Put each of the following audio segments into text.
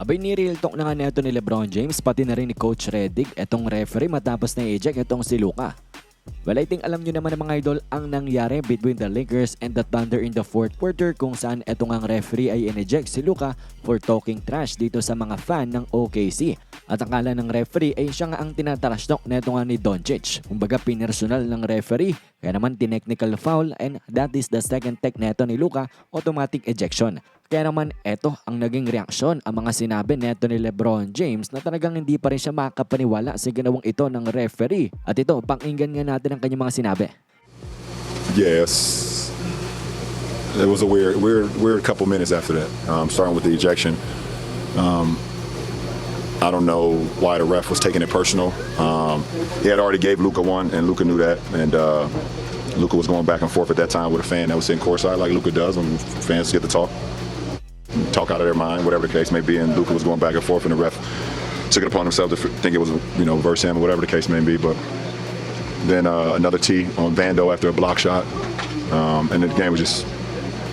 Abay ni real talk na nga neto ni Lebron James pati na rin ni Coach Redick etong referee matapos na i-eject itong si Luka. Well, I think alam nyo naman mga idol ang nangyari between the Lakers and the Thunder in the fourth quarter kung saan etong ang referee ay in-eject si Luka for talking trash dito sa mga fan ng OKC. At akala ng referee ay siya nga ang tinatarash talk neto nga ni Doncic. Kumbaga pinersonal ng referee kaya naman tinechnical foul and that is the second tech neto ni Luka automatic ejection. Kaya naman eto ang naging reaksyon ang mga sinabi neto ni Lebron James na talagang hindi pa rin siya makapaniwala sa ginawang ito ng referee. At ito, pakinggan nga natin ang kanyang mga sinabi. Yes. It was a weird, weird, weird couple minutes after that. Um, starting with the ejection. Um, I don't know why the ref was taking it personal. Um, he had already gave Luca one, and Luca knew that. And uh, Luca was going back and forth at that time with a fan that was sitting courtside, like Luca does when fans get to talk, talk out of their mind, whatever the case may be. And Luca was going back and forth, and the ref took it upon himself to think it was, you know, verse him or whatever the case may be. But then uh, another T on Vando after a block shot, um, and the game was just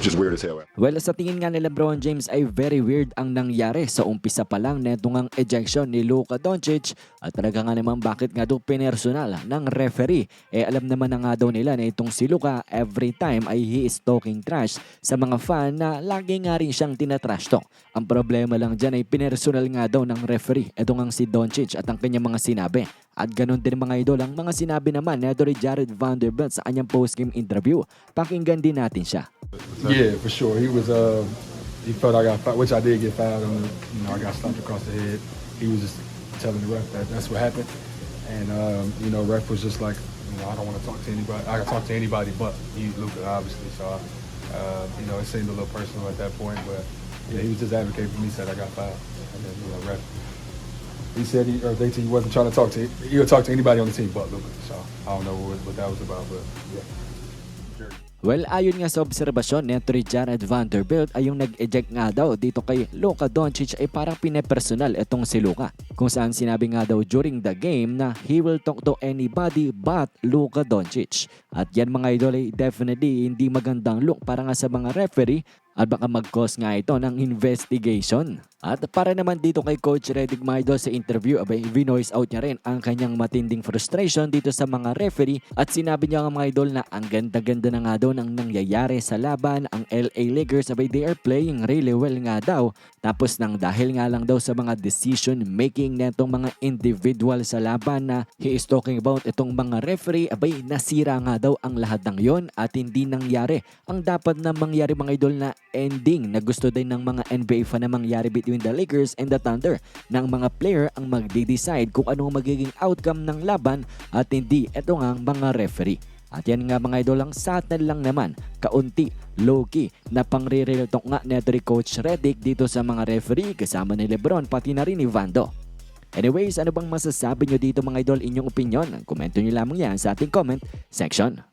just weird as hell. Well, sa tingin nga ni Lebron James ay very weird ang nangyari sa umpisa pa lang neto ngang ejection ni Luka Doncic at talaga nga naman bakit nga daw pinersonal ng referee. Eh alam naman na nga daw nila na itong si Luka every time ay he is talking trash sa mga fan na lagi nga rin siyang tinatrash talk. Ang problema lang dyan ay pinersonal nga daw ng referee ito ngang si Doncic at ang kanyang mga sinabi. At ganun din mga idol ang mga sinabi naman ni Jared Vanderbilt sa kanyang postgame interview. Pakinggan din natin siya. Yeah, for sure. He was. Uh, he felt I got fouled, which I did get fouled, and you know I got stopped across the head. He was just telling the ref that that's what happened, and um, you know ref was just like, you know, I don't want to talk to anybody. I can talk to anybody but you, Luca, obviously. So, uh, you know, it seemed a little personal at that point, but yeah, he was just advocating for me. Said I got fouled, and then you know ref. He said he or they said he wasn't trying to talk to. He would talk to anybody on the team but Luca. So I don't know what, what that was about, but yeah. Well, ayon nga sa obserbasyon ni ni Jared Vanderbilt ay yung nag-eject nga daw dito kay Luka Doncic ay parang pinepersonal itong si Luka. Kung saan sinabi nga daw during the game na he will talk to anybody but Luka Doncic. At yan mga idol ay definitely hindi magandang look para nga sa mga referee at baka mag-cause nga ito ng investigation. At para naman dito kay Coach Redick Maido sa interview, abay, vinoise out niya rin ang kanyang matinding frustration dito sa mga referee at sinabi niya nga mga idol na ang ganda-ganda na nga daw ng nangyayari sa laban, ang LA Lakers, abay, they are playing really well nga daw. Tapos nang dahil nga lang daw sa mga decision making netong mga individual sa laban na he is talking about itong mga referee, abay, nasira nga daw ang lahat ng yon at hindi nangyari. Ang dapat na mangyari mga idol na ending na gusto din ng mga NBA fan na mangyari between the Lakers and the Thunder na ang mga player ang magde-decide kung ano ang magiging outcome ng laban at hindi ito nga ang mga referee. At yan nga mga idol ang sa atin lang naman, kaunti, low-key, na pangre-relatok nga neto ni Coach Redick dito sa mga referee kasama ni Lebron pati na rin ni Vando. Anyways, ano bang masasabi nyo dito mga idol inyong opinion? Komento nyo lamang yan sa ating comment section.